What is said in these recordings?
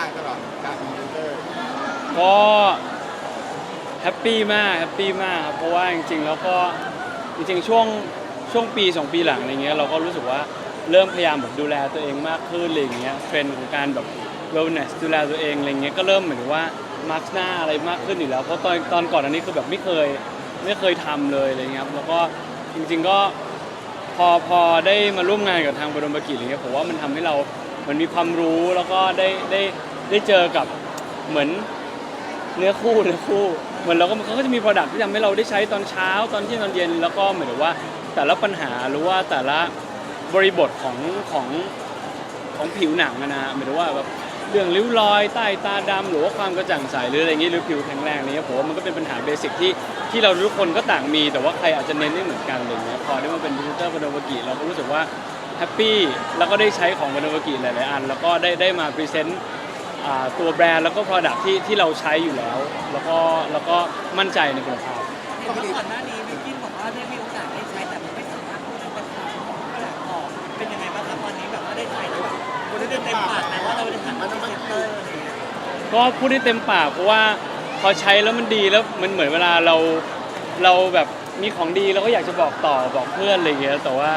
บ้างตลอดการมียูเซอร์ก็แฮปปี้มากแฮปปี้มากครับเพราะว่าจริงๆแล้วก็จริงๆช่วงช่วงปีสองปีหลังอะไรเงี้ยเราก็รู้สึกว่าเริ่มพยายามแบบดูแลตัวเองมากขึ้นอะไรเงี้ยเทรนด์ของการแบบ wellness ดูแลตัวเองอะไรเงี้ยก็เริ่มเหมือนว่ามาร์กหน้าอะไรมากขึ้นอยู่แล้วเพราะตอนตอนก่อนอันนี้คือแบบไม่เคยไม่เคยทำเลยอะไรเงี้ยครับแล้วก็จริงๆก็พอพอได้มาร่วมงานกับทางบรมกิจอะไรเงี้ยผมว่ามันทำให้เราเหมือนมีความรู้แล้วก็ได้ได้ ได้เจอกับเหมือนเนื้อคู่เนื้อคู่เหมือนเราก็เขาก็จะมี Product ที่ทำให้เราได้ใช้ตอนเช้าตอนเที่ยงตอนเย็น แล้วก็เหมือนกับว่าแต่ละปัญหาหรือว่าแต่ละบริบทของของของผิวหนังอะนะหมายถึงว่าแบบเรื่องริ้วรอยใต้ตาดำหรือว่าความกระจ่างใสหรืออะไรอย่างงี้หรือผิวแข็งแรงอะไรเงี้ยผมว่ามันก็เป็นปัญหาเบสิกที่ที่เราทุกคนก็ต่างมี แต่ว่าใครอาจจะเน้นไม่เหมือนกันอะไรเงี้ยพอได้มาเป็นพรีเซเตอร์บนวกิเราก็รู้สึกว่าแฮปปี้แล้วก็ได้ใช้ของบนวกิหลายๆอัน แล้วก็ได้ได้มาพรีเซนต์ อ่าตัวแบรนด์แล้วก็ Product ที่ที่เราใช้อยู่แล้ว แล้วก็แล้วก็มั่นใจในคุณภาพ เห็นว่าก่อนหน้านี้บิวกินบอกว่าได้มีโอกาสได้ใช้แต่ไม่สามารถพูดได้เป็นปากของปากออกเป็นยังไงบ้างครับตอนนี้แบบว่าได้ใช้แล้วแบบพูดได้เต็มปากแต่ว่าเราได้หันมาเป็นเซนเตอร์อะไรอย่างเงี้ยก็พูดได้เต็มปากเพราะว่าพอใช้แล้วมันดีแล้วมันเหมือนเวลาเราเราแบบมีของดีเราก็อยากจะบอกต่อบอกเพื่อนอะไรอย่างเงี้ยแต่ว่า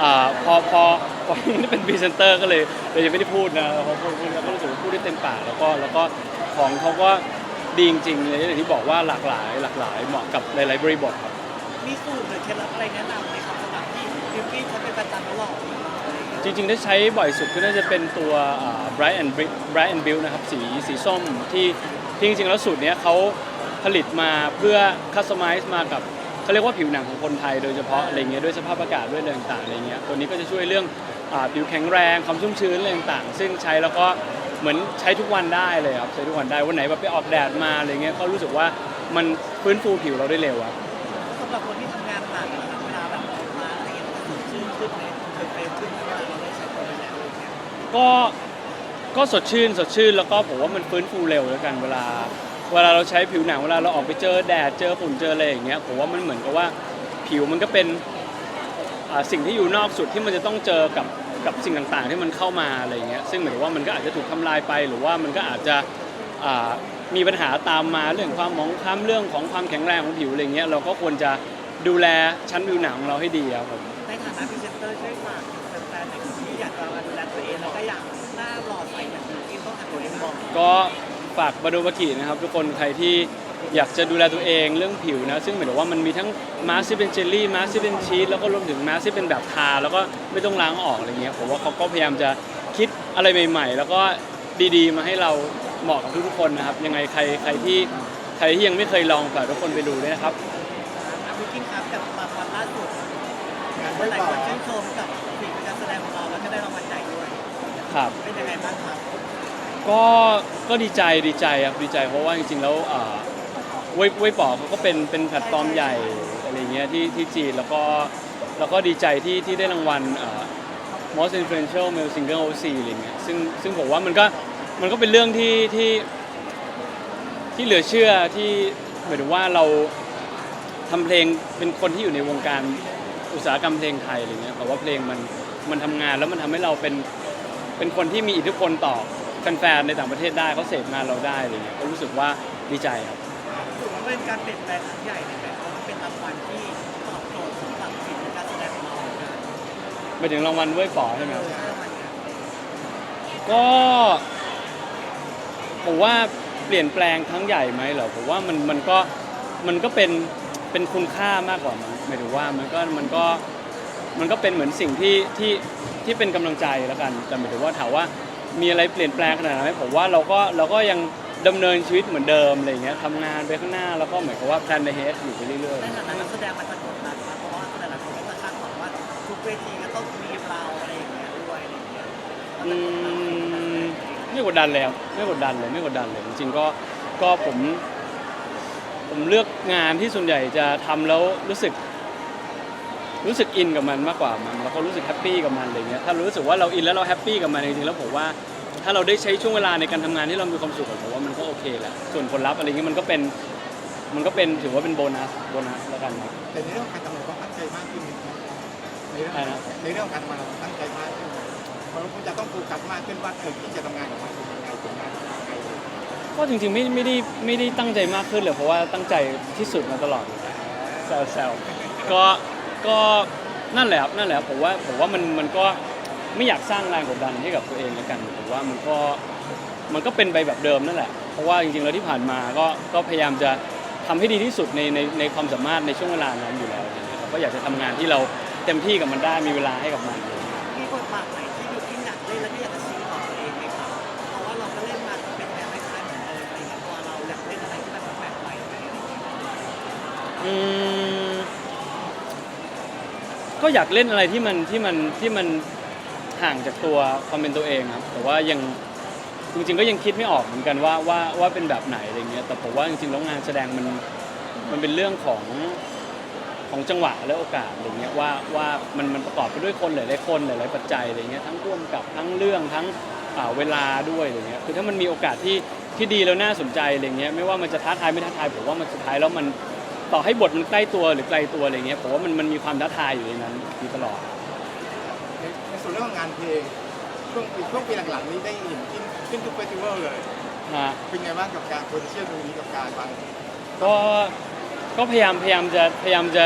อ่าพอพอพอไม่ได้เป็นพรีเซนเตอร์ก็เลยเลยยังไม่ได้พูดนะพอพูดพูดแล้วก็รู้สึกว่าพู ดได้เต็มปากแล้วก็แล้วก็ของเขาก็ดีจริงๆเลยอย่างที่บอกว่าหลากหลาย หลากหลายเหมาะกับหลายๆบริบทครับมีสูตรหรือเคล็ดลับอะไรแนะนำไหมครับสำหรับที่บิวกินใช้เป็นประจำตลอดอะไรอย่างเงี้ยจริงๆถ้าใช้บ่อยสุดก็น่าจะเป็นตัว Bright and Brick- Bright and Build นะครับสีสีส้มที่ที่จริงๆแล้วสูตรเนี้ยเขาผลิตมาเพื่อคัสตอมไมซ์มากับเขาเรียกว่าผิวหนังของคนไทยโดยเฉพาะอะไรเงี้ยด้วยสภาพอากาศด้วยอะไรต่างๆอะไรเงี้ยตัวนี้ก็จะช่วยเรื่องอาผิวแข็งแรงความชุ่มชื้นอะไรต่างๆซึ่งใช้แล้วก็ เหมือนใช้ทุกวันได้เลยครับใช้ทุกวันได้วันไหนแบบไปออกแดดมาอะไรเงี้ยก็รู้สึกว่ามันฟื้นฟูผิวเราได้เร็วอะสำหรับคนที่ทำงานหนักนะครับเวลาแบบออกมาอะไรอย่างเงี้ยมันก็สดชื่นขึ้นไหมเคยเป็นขึ้นไหมเวลาเราได้ใช้ตัวนี้แล้วอะไรอย่างเงี้ยก็ก็สดชื่นสดชื่นแล้วก็ผมว่ามันฟื้นฟูเร็วแล้วกันเวลา เวลาเราใช้ผิวหนังเวลาเราออกไปเจอแดดเจอฝุ่นเจออะไรอย่างเงี้ยผมว่ามันเหมือนกับว่าผิวมันก็เป็นอ่าสิ่งที่อยู่นอกสุดที่มันจะต้องเจอกับ กับสิ่งต่างๆ ที่มันเข้ามาอะไรอย่างเงี้ยซึ่งหมายถึงว่ามันก็อาจจะถูกทำลายไป หรือว่ามันก็อาจจะอ่ามีปัญหาตามมาเรื่องความหมองคล้ำเรื่องของความแข็งแรงของผิวอะไรเงี้ยเราก็ควรจะดูแลชั้นผิวหนังของเราให้ดีครับผมในฐานะพรีเซนเตอร์ช่วยฝากแฟนๆหน่อยครับที่อยากจะมาดูแลตัวเองแล้วก็อยากหน้าหล่อใสแบบบิวกินต้องหัดตัวเองบ้างก็ฝากบาโดบากินะครับทุกคนใครที่ อยากจะดูแลตัวเองเรื่องผิวนะ ซึ่งหมายถึงว่ามันมีทั้งมาสที่เป็นเจลลี่มาสที่เป็นชีสแล้วก็รวมถึงมาสที่เป็นแบบทาแล้วก็ไม่ต้องล้างออกอะไรเงี้ยผมว่าเขาก็พยายามจะคิดอะไรใหม่ ๆ แล้วก็ดีๆ มาให้เราเหมาะกับทุกๆคนนะครับ ยังไงใครใครที่ใครที่ยังไม่เคยลองฝากทุกคนไปดูด้วยนะครับอะบิวกินครับกับรางวัลล่าสุดงานหไม่ลายต่คอนชื่นชมกับฝีมือการแสดงของเราแล้วก็ได้รางวัลใหญ่ด้วยครับเป็นยังไงบ้างครับก็ก็ดีใจดีใจครับดีใจเพราะว่าจริงๆแล้วอ่า เว่ยเว่ยป๋อเขาก็เป็นเป็นแพลตฟอร์มใหญ่อะไรเงี้ยที่ที่จีนแล้วก็แล้วก็ดีใจที่ที่ได้รางวัลอ่า most influential male singer OC อะไรเงี้ยซึ่งซึ่งผมว่ามันก็มันก็เป็นเรื่องที่ที่ที่เหลือเชื่อที่หมายถึงว่าเราทำเพลงเป็นคนที่อยู่ในวงการอุตสาหกรรมเพลงไทยอะไรเงี้ยแต่ว่าเพลงมันมันทำงานแล้วมันทำให้เราเป็น เป็นคนที่มีอิทธิพลต่อแฟนๆในต่างประเทศได้เขาเสพงานเราได้อะไรเงี้ยก็รู้สึกว่าดีใจครับ เป็นการเปลี่ยนแปลงครั้งใหญ่ในแบบว่ามันเป็นรางวัลที่ตอบโจทย์สำหรับฝีมือการแสดงของเราเหมือนกันไปถึงรางวัลเว้ยป๋อใช่ไหมครับใช่รางวัลเนี้ยก็ผมว่าเปลี่ยนแปลงครั้งใหญ่ไหมเหรอผมว่ามันมันก็มันก็เป็นเป็นคุณค่ามากกว่ามั้งหมายถึงว่ามันก็มันก็มันก็เป็นเหมือนสิ่งที่ที่ที่เป็นกำลังใจแล้วกันแต่หมายถึงว่าถามว่ามีอะไรเปลี่ยนแปลงขนาดไหนผมว่าเราก็เราก็ยัง ดำเนินชีวิตเหมือนเดิมอะไรอย่างเงี้ยทำงานไปข้างหน้าแล้วก็เหมือนกับว่าแพลนในเฮดอยู่ไปเรื่อยในฐานะนักแสดงมันจะกดดันมากเพราะว่าหลายๆคนก็จะคาดหวังว่าทุกเวทีก็ต้องมีเราอะไรอย่างเงี้ยด้วยอะไรอย่างเงี้ยๆอืมไม่กดดันเลยครับไม่กดดันเลยไม่กดดันเลยจริงๆก็ก็ผม ผมเลือกงานที่ส่วนใหญ่จะทำแล้วรู้สึก รู้สึกอินกับมันมากกว่ามันแล้วก็รู้สึกแฮปปี้กับมันอะไรเงี้ยถ้ารู้สึกว่าเราอินแล้วเราแฮปปี้กับมันจริงๆแล้วผมว่า ถ้าเราได้ใช้ช่วงเวลาในการทำงานที่เรามีความสุขอะผมว่ามันก็โอเคแหละส่วนผลลัพธ์อะไรเงี้ยมันก็เป็นมันก็เป็นถือว่าเป็นโบนัสโบนัสแล้วกันครับแต่ในเรื่องของการทำงานต้องตั้งใจมากขึ้นนิดนึงในเรื่องอะไรนะในเรื่องของการทำงานเราตั้งใจมากขึ้นเพราะเราจะต้องโฟกัสมากขึ้นว่าเออที่จะทำงานออกมาเป็นยังไงผลงานก็จริงๆไม่ไม่ได้ไม่ได้ตั้งใจมากขึ้นเลยเพราะว่าตั้งใจที่สุดมาตลอดแซวแซวก็ก็นั่นแหละครับนั่นแหละครับผมว่าผมว่ามันมันก็ ไม่อยากสร้างแรงกดดันให้กับตัวเองแล้วกันผมว่ามันก็มันก็เป็นไปแบบเดิมนั่นแหละ เพราะว่าจริงๆแล้วที่ผ่านมาก็ก็พยายามจะทำให้ดีที่สุดในในในความสามารถในช่วงเวลานั้นอยู่แล้วอย่างเงี้ยครับก็อยากจะทำงานที่เราเต็มที่กับมันได้มีเวลาให้กับมันมีบทบาทไหนที่ดูที่อยากเล่นแล้วก็อยากจะชี้ต่อตัวเองไหมครับเพราะว่าเราก็เล่นมาเป็นแนวคล้ายๆเหมือนเดิมอะไรเงี้ยตัวเราอยากเล่นอะไรที่มันแปลกใหม่ไหมอะไรเงี้ยอืมก็อยากเล่นอะไรที่มันที่มันที่มัน ห่างจากตัวความเป็นตัวเองครับแต่ว่ายังจริงๆก็ยังคิดไม่ออกเหมือนกันว่าว่าว่าเป็นแบบไหนอะไรเงี้ยแต่ผมว่าจริงๆแล้วงานแสดงมันมันเป็นเรื่องของของจังหวะและโอกาสอะไรเงี้ยว่าว่ามันมันประกอบไปด้วยคนหลายๆคนหลายๆปัจจัยอะไรเงี้ยทั้งร่วมกับทั้งเรื่องทั้งเวลาด้วยอะไรเงี้ยคือถ้ามันมีโอกาสที่ที่ดีแล้วน่าสนใจอะไรเงี้ยไม่ว่ามันจะท้าทายไม่ท้าทายผมว่ามันสุดท้ายแล้วมันต่อให้บทมันใกล้ตัวหรือไกลตัวอะไรเงี้ยผมว่ามันมันมีความท้าทายอยู่ในนั้นอยู่ตลอด เรื่องของงานเพลงช่วงปีช่วงปีหลังๆนี้ได้เห็นขึ้นขึ้นทุกเฟสติวัลเลย ฮะเป็นไงบ้างกับการโพสิชั่นตรงนี้กับการฟังก็ก็พยายามพยายามจะพยายามจะ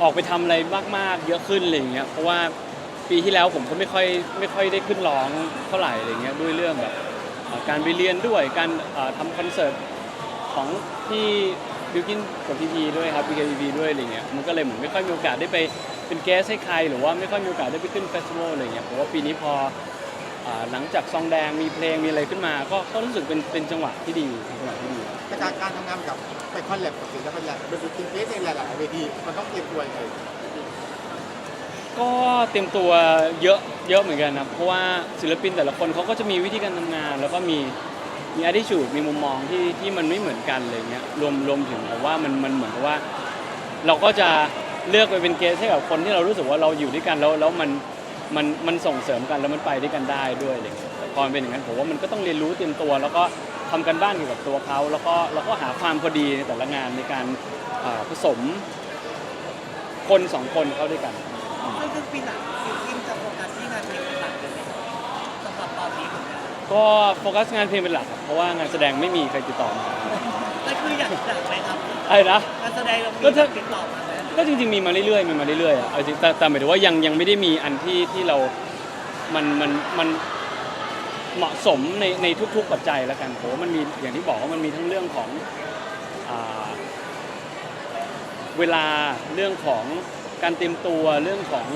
ออกไปทำอะไรมากๆ เยอะขึ้นอะไรเงี้ยเพราะว่าปีที่แล้วผมก็ไม่ค่อยไม่ค่อยได้ขึ้นร้องเท่าไหร่อะไรเงี้ยด้วยเรื่องแบบเอ่อการไปเรียนด้วยการเอ่อทำคอนเสิร์ตของที่ บิวกินกับพีพีด้วยครับพีพีพีด้วยอะไรเงี้ยมันก็เลยเหมือนไม่ค่อยมีโอกาสได้ไปเป็นแกสให้ใคร หรือว่าไม่ค่อยมีโอกาสได้ไปขึ้นเฟสติวัลอะไรเงี้ยผมว่าปีนี้พออ่าหลังจากซองแดงมีเพลงมีอะไรขึ้นมา ก็ก็รู้สึกเป็นเป็นจังหวะที่ดีเป็นจังหวะที่ดี แต่การการทำงานกับไปคอนแลบกับศิลปินหลายโดยจริงๆเฟสในหลายๆเวทีมันต้องเตรียมตัวยังไงก็เตรียมตัวเยอะเยอะเหมือนกันนะเพราะว่าศิลปินแต่ละคนเขาก็จะมีวิธีการทำงาน แล้วก็มี มี attitude มีมุมมองที่ที่มันไม่เหมือนกันอะไรเงี้ยรวมรวมถึงผมว่ามันมันเหมือนกับว่า เราก็จะเลือกไปเป็นเกสให้กับคนที่เรารู้สึกว่าเราอยู่ด้วยกันแล้วแล้วมันมันมันส่งเสริมกันแล้วมันไปด้วยกันได้ด้วยอะไรเงี้ยแต่พอมันเป็นอย่างนั้นผมว่ามันก็ต้องเรียนรู้เตรียมตัว แล้วก็ทำกันบ้านเกี่ยวกับตัวเขาแล้วก็แล้วก็หาความพอดีในแต่ละงานในการอ่าผสมคนสองคนเข้าด้วยกันซึ่งซึ่งปีหลังบิวกินจะโฟกัสที่งานเพลง กันก็โฟกัสงานเพลงเป็นหลักครับเพราะว่างานแสดงไม่มีใครติดต่อมานั่นคืออยากอยากไหมครับอะไรนะ การแสดงเรามีก็ถ้า ติดต่อมาไหมก็จริงๆมีมาเรื่อยๆมีมาเรื่อยๆอะเอาจริงแต่แต่หมายถึงว่ายังยังไม่ได้มีอันที่ที่เรา มันมันมันเหมาะสมในในทุกๆปัจจัยแล้วกันผมว่ามันมีอย่างที่บอกว่ามันมีทั้งเรื่องของอ่าเวลาเรื่องของการเตรียมตัวเรื่องของ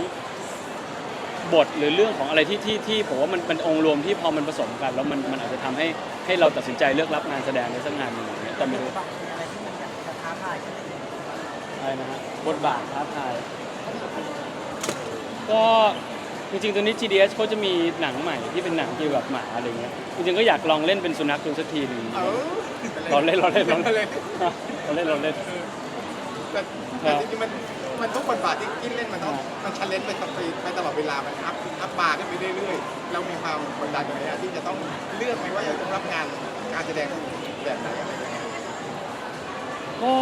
บทหรือเรื่องของอะไรที่ที่ที่ผมว่ามันเป็นองค์รวมที่พอมันผสมกัน แล้วมันมันอาจจะทำให้ให้เราตัดสินใจเลือกรับงานแสดงในสักงานหนึ่งอย่างเงี้ยแต่ไม่รู้อะไรที่มันอยากจะท้าทายขึ้นเลยอะไรนะฮะบทบาทท้าทายก็จริงๆตัวนี้ GDS เขาจะมีหนังใหม่ที่เป็นหนังเกี่ยวกับหมาอะไรเงี้ยจริงๆก็อยากลองเล่นเป็นสุนัขดูสักทีหนึงเออเราเล่นเราเล่นเราเล่นเลยเราเล่นเราเล่นแต่แต่จริงๆมัน มันทุกบทบาทที่กินเล่นมันต้องมันชันเลนไปตลอดไปตลอดเวลามันอัพอัพบาร์ขึ้นไปเรื่อยๆ เรามีความกดดันอย่างไรที่จะต้องเลือกไหมว่าจะต้องรับงานการแสดงแบบไหนอะไรยังไงก็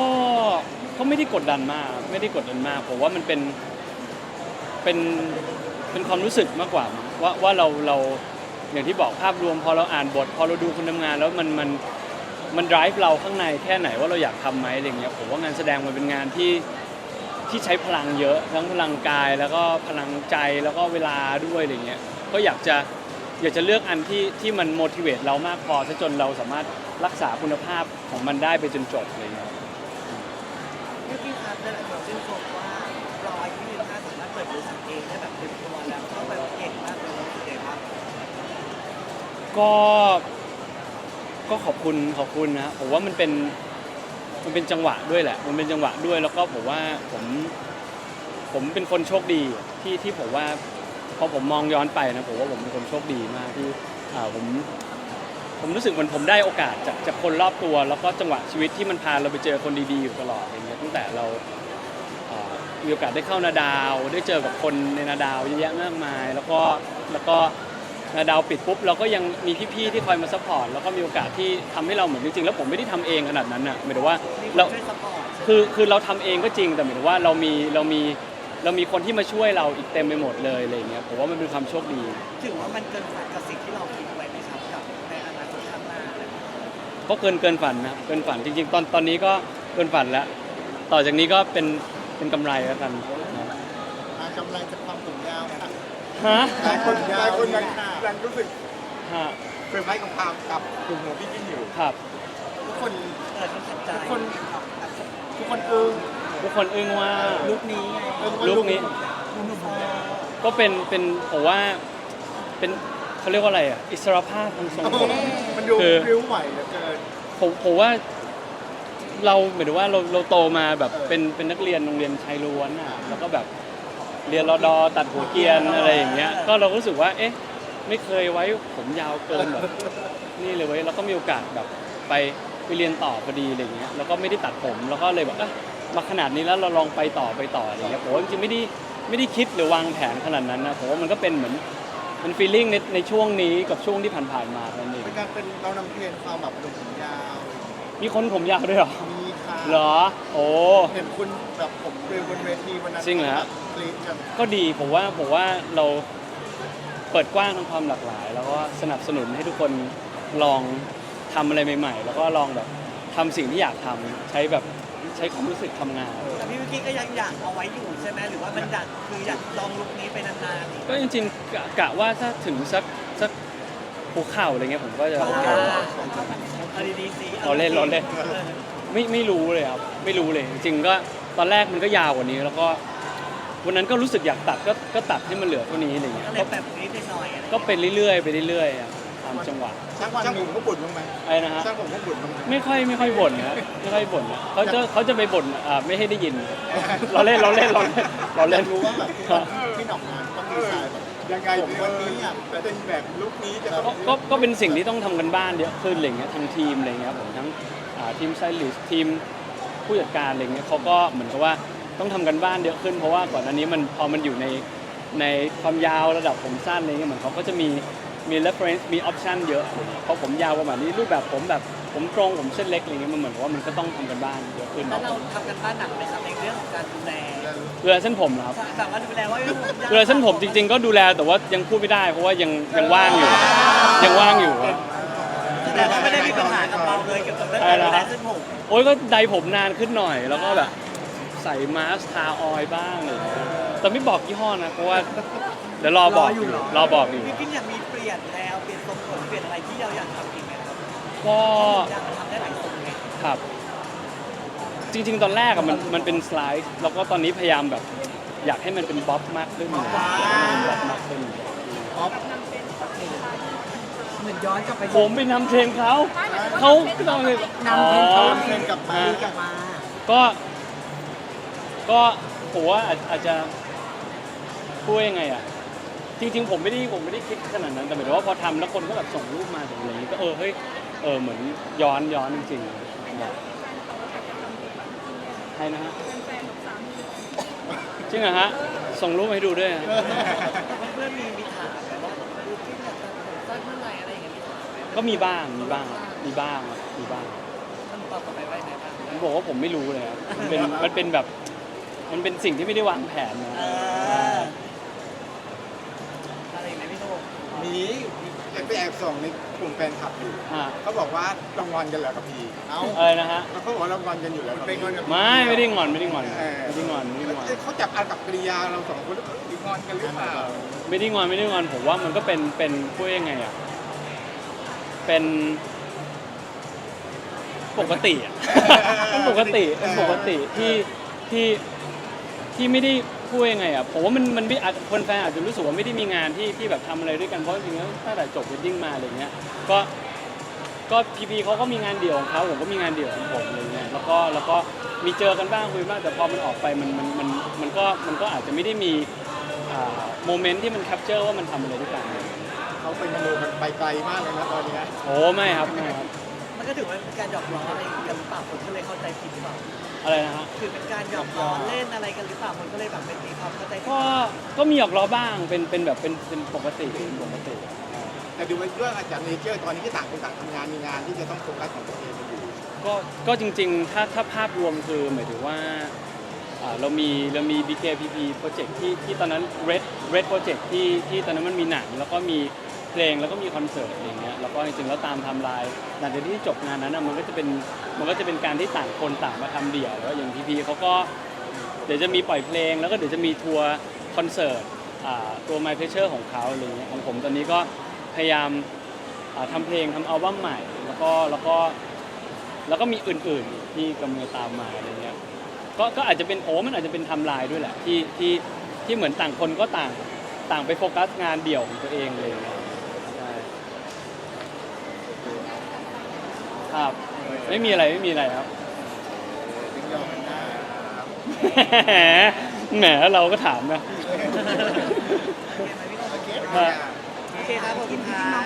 ก็ไม่ได้กดดันมากไม่ได้กดดันมากผมว่ามันเป็นเป็นเป็นความรู้สึกมากกว่าว่าว่าเราเราอย่างที่บอกภาพรวมพอเราอ่านบท พอเราดูคนทำงาน แล้วมันมันมัน drive เราข้างในแค่ไหนว่าเราอยากทำไหมอะไรเงี้ยผมว่างานแสดงมันเป็นงานที่ ที่ใช้พลังเยอะทั้งพลังกายแล้วก็พลังใจแล้วก็เวลาด้วยอะไรเงี้ยก็อยากจะอยากจะเลือกอันที่ที่มัน motivate เรามากพอซะจนเราสามารถรักษาคุณภาพของมันได้ไปจนจบอะไรเงี้ยพี่พี่ครับหลายคนชื่นชมว่ารออายุยืนห้าสามารถเปิดบริษัทเองได้แบบเต็มตัวแล้วก็แบบเก่งมากเลยรู้สึกไงบ้างก็ก็ขอบคุณขอบคุณนะผมว่ามันเป็น มันเป็นจังหวะด้วยแหละ มันเป็นจังหวะด้วยแล้วก็ผมว่าผมผมเป็นคนโชคดีที่ที่ผมว่าพอผมมองย้อนไปนะผมว่าผมเป็นคนโชคดีมากที่อ่าผมผมรู้สึกเหมือนผมได้โอกาสจากจากคนรอบตัว แล้วก็จังหวะชีวิตที่มันพาเราไปเจอคนดีๆอยู่ตลอดอย่างเงี้ยตั้งแต่เราอ่ามีโอกาสได้เข้านาดาว ได้เจอกับคนในนาดาวเยอะแยะมากมาย แล้วก็แล้วก็ ดาวปิดปุ๊บเราก็ยังมีพี่ๆที่คอยมาซัพพอร์ตแล้วก็มีโอกาสที่ทำให้เราเหมือนจริงๆแล้วผมไม่ได้ทำเองขนาดนั้นน่ะหมายถึงว่ามีคนเรา ช่วยสปอร์ตคือคือเราทำเองก็จริงแต่หมายถึงว่าเรามีเรามีเรามีคนที่มาช่วยเราอีกเต็มไปหมดเลยอะไรอย่างเงี้ยผมว่ามันเป็นความโชคดี ถือว่ามันเกินฝันกับสิ่งที่เราคิดไว้ไหมครับกับในอนาคตข้างหน้าอะไรอย่างเงี้ยก็เกินเกินฝันนะครับเกินฝันจริง ๆ ตอนตอนนี้ก็เกินฝันแล้ว ต่อจากนี้ก็เป็นเป็นกำไรแล้วกันนะ อ่ากำไรจากความผมยาวค่ะ ฮะหลายคนหลายคนยังค่ะยังรู้สึกฮะเซอร์ไพรส์กับความกับกลุ่มของพี่กินอยู่ ครับ ทุกคนเออต้องสนใจทุกคนทุกคนอึ้งทุกคนอึ้งว่าลุคนี้ไงอึ้งว่าลุคนี้หนุ่มๆผมยาวก็เป็นเป็นผมว่าเป็นเขาเรียกว่าอะไรอะอิสรภาพทางทรงผม มันดูคือ ริ้วไหวเหลือเกิน ผมผมว่าเราหมายถึงว่าเราเราโตมาแบบเป็นเป็นนักเรียนโรงเรียนชายล้วนอะแล้วก็แบบ เรียนรอดอตัดหัวเกรียนอะไรอย่างเงี้ย ก็เราก็รู้สึกว่า เอ๊ะ ไม่เคยไว้ผมยาวเกินแบบนี่เลยเว้ยแล้วก็มีโอกาสแบบไปไปเรียนต่อพอดีอะไรเงี้ย แล้วก็ไม่ได้ตัดผม แล้วก็เลยแบบเอ๊ะมาขนาดนี้แล้วเราลองไปต่อไปต่ออะไรเงี้ยผมว่าจริงๆไม่ได้ไม่ได้คิดหรือวางแผนขนาดนั้นนะผมว่ามันก็เป็นเหมือนเป็นฟีลลิ่งในในช่วงนี้กับช่วงที่ผ่านๆมานั่นเองเป็นการเป็นเรานำเทรนความแบบหนุ่มผมยาว มีคนผมยาวด้วยเหรอมีค่ะเหรอ โอ้ เห็นคุณแบบผมเดินบนเวทีวันนั้นจริงเหรอฮะก รี๊ดกันก็ดีผมว่าผมว่าเราเปิดกว้างทางความหลากหลาย แล้วก็สนับสนุนให้ทุกคนลองทำอะไรใหม่ๆ แล้วก็ลองแบบทำสิ่งที่อยากทำใช้แบบใช้ความรู้สึกทำงาน แต่พี่วิกกี้ก็ยังอยากเอาไว้อยู่ใช่ไหมหรือว่ามันอยากคืออยากลองลุคนี้ไปนานๆอีกก็จริงๆกะกะว่าถ้าถึงสักสักหัวเข่าอะไรเงี้ยผมก็จะโอเคเอาดีๆสิเราเล่นเราเล่น ออไม่ไม่รู้เลยครับไม่รู้เลย จริงๆก็ตอนแรกมันก็ยาวกว่านี้ แล้วก็ วันนั้นก็รู้สึกอยากตัดก็ก็ตัดให้มันเหลือเท่านี้อะไรเงี้ยก็เลก็ยแบบนี้ไปหน่อยอะไรก็เป็นเรื่อยๆไปเรื่อยๆอะตามจังหวะช่างช่างผมก็บ่นบ้างไหมอะไรนะฮะช่างผมก็บ่นบ้างไหมไม่ค่อยไม่ค่อยบ่นนะไม่ค่อยบ่นนะเขาจะเขาจะไปบ่นอ่าไม่ให้ได้ยิน เราเล่นเราเล่นเราเล่นเราอเล่ยานกรู้ว่าแบบที่วันที่หนอกงานต้องดีไซน์แบบยังไงผมวันนี้อยากแต่เป็นแบบลุคนี้จะต้องก็ก็ก็เป็นสิ่งที่ต้องทำกันบ้านเยอะขึ้นอะไรเงี้ยทั้งทีมอะไรเงี้ยผมทั้งอ่าทีมไซลิสทีมผู้จัดการอะไรเงี้ยเขาก็เหมือนกับว่า ต้องทำกันบ้านเยอะขึ้นเพราะว่าก่อนอันนี้มันพอมันอยู่ในในความยาวระดับผมสั้นอะไรเงี้ยเหมือนเขาก็จะมีมี reference มี option เยอะเพราะผมยาวประมาณนี้รูปแบบผมแบบผมตรงผมเส้นเล็กอะไรเงี้ยมันเหมือนกับว่ามันก็ต้องทำกันบ้านเยอะขึ้นแล้วเราทำกันบ้านหนักไหมครับในเรื่องของการดูแลเรือเส้นผมเหรอครับแบบว่าดูแลว่าผมยาวเรือเส้นผมจริง ๆ ก็ดูแลแต่ว่ายังพูดไม่ได้ เพราะว่ายังยังว่างอยู่ ยังว่างอยู่แต่ว่าไม่ได้มีปัญหากับเราเลยเกี่ยวกับเรื่องการดูแลเส้นผมโอ้ยก็ใดผมนานขึ้นหน่อยแล้วก็แบบ ใส่มาสก์ทาออยล์บ้างอะไรอย่างเลยแต่ไม่บอกยี่ห้อนะเพราะว่าเดี๋ยวรอบอกอยู่รอบอกอยู่พี่กิ้งอยากมีเปลี่ยนแนวเปลี่ยนทรงผมเปลี่ยนอะไรที่เราอยากทำอีกไหมครับก็อยากทำได้หลายทรงไงครับ จริง ๆ ตอนแรกอะมันมันเป็นสไลด์แล้วก็ตอนนี้พยายามแบบ อยากให้มันเป็นบ๊อบมากขึ้นอยากให้มันเป็นบ๊อบมากขึ้นเหมือนย้อนกลับไปผมไปนำเทรนเขาเขานำเทรนนำเทรนเขาเทรนกลับมากลับมาก็ ก็ผมว่าอาจอาจจะพูดยังไงอะ จริงๆ ผมไม่ได้ผมไม่ได้คิดขนาดนั้นแต่หมายถึงว่าพอทำแล้วคนก็แบบส่งรูปมาถึงอะไรอย่างนี้ก็เออเฮ้ยเออเหมือนย้อนย้อนจริงๆแบบใครนะฮะจริงเหรอฮะส่งรูปมาให้ดูด้วยฮะ เพื่อนมีมีถามแบบว่าดูที่อยากตัดผมสั้นเมื่อไหร่อะไรอย่างเงี้ยมีถามไหมก็มีบ้าง มีบ้างมีบ้างครับมีบ้าง ท่านตอบกลับไปว่ายังไงบ้าง ผมบอกว่าผมไม่รู้เลยครับมันเป็น มันเป็นแบบ มันเป็นสิ่งที่ไม่ได้วางแผนนะเอออะไรอย่างเงี้ยพี่โต้งมีแอบไปแอบส่องในกลุ่มแฟนคลับอยู่ฮะเขาบอกว่าเรางอนกันเหรอกับพี่เอ้าอะไรนะฮะ เขาบอกว่าเรางอนกันอยู่แล้วกับเป็นพี่คนกับไม่ไม่ได้งอนไม่ได้งอนเออไม่ได้งอนไม่ได้งอน เขาจับอากับกริยาเราสองคนแล้วหรืองอนกันหรือเปล่าไม่ได้งอนไม่ได้งอนผมว่ามันก็เป็นเป็นพูดยังไงอะเป็นปกติอะเป็นปกติเป็นปกติที่ที่ ที่ไม่ได้พูดยังไงอะผมว่ามันมันไม่อาจคนแฟนอาจจะรู้สึกว่าไม่ได้มีงานที่ที่แบบทำอะไรด้วยกันเพราะจริงๆแล้วตั้งแต่จบวดดิ้งมาอะไรเงี้ยก็ก็พีพีเขาก็มีงานเดี่ยวของเขาผมก็มีงานเดี่ยวของผมอะไรเงี้ยแล้วก็แล้วก็มีเจอกันบ้างคุยบ้างแต่พอมันออกไปมันมันมันมันก็มันก็อาจจะไม่ได้มีโมเมนต์ที่มันแคปเจอร์ว่ามันทำอะไรด้วยกันเขาเป็นมโนกันไปไกลมากเลยนะตอนเนี้ย โอ้ไม่ครับไม่ครับ มันก็ถือว่าเป็นการหยอกล้ออะไรกันหรือเปล่าคนก็เลยเข้าใจผิดหรือเปล่า อะไรนะฮะ คือเป็นการหยอกล้อเล่นอะไรกันหรือเปล่าคนก็เลยแบบเป็นตีความเข้าใจผิด ก็ ก็มีหยอกล้อบ้าง เป็น เป็นแบบ เป็น เป็นปกติเป็นปกติ แต่ดูมันด้วยอาจารย์เนเจอร์ตอนนี้ที่ต่างคนต่างทำงานมีงานที่จะต้องโฟกัสของตัวเองกันอยู่ก็ ก็จริงๆ ถ้า ถ้าภาพรวมคือหมายถึงว่าอ่าเรามี เรามี BKPP โปรเจกต์ที่ ที่ตอนนั้น Red Red Project ที่ ที่ตอนนั้นมันมีหนัง แล้วก็มี เพลงแล้วก็มีคอนเสิร์ตอะไรเงี้ยแล้วก็จริงๆแล้วตามไทม์ไลน์หลังจากที่จบงานนั้นนะมันก็จะเป็นมันก็จะเป็นการที่ต่างคนต่างมาทำเดี่ยวแล้วอย่างพีพีเขาก็เดี๋ยวจะมีปล่อยเพลง แล้วก็เดี๋ยวจะมีทัวร์คอนเสิร์ตอ่าตัว My Pleasure ของเขาอะไรเงี้ยของผมตอนนี้ก็พยายามอ่าทำเพลงทำอัลบั้มใหม่ แล้วก็แล้วก็แล้วก็มีอื่นๆที่กำลังจะตามมาอะไรเงี้ยก็ก็อาจจะเป็นโอ้มันอาจจะเป็นไทำลายด้วยแหละที่ที่ที่เหมือนต่างคนก็ต่างต่างไปโฟกัสงานเดี่ยวของตัวเองเลยนะใช่ ครับ ไม่มีอะไรไม่มีอะไรครับถึงยอมกันได้แหมแหมเราก็ถามนะ โอเคว่าโอเคครับขอบคุณครับ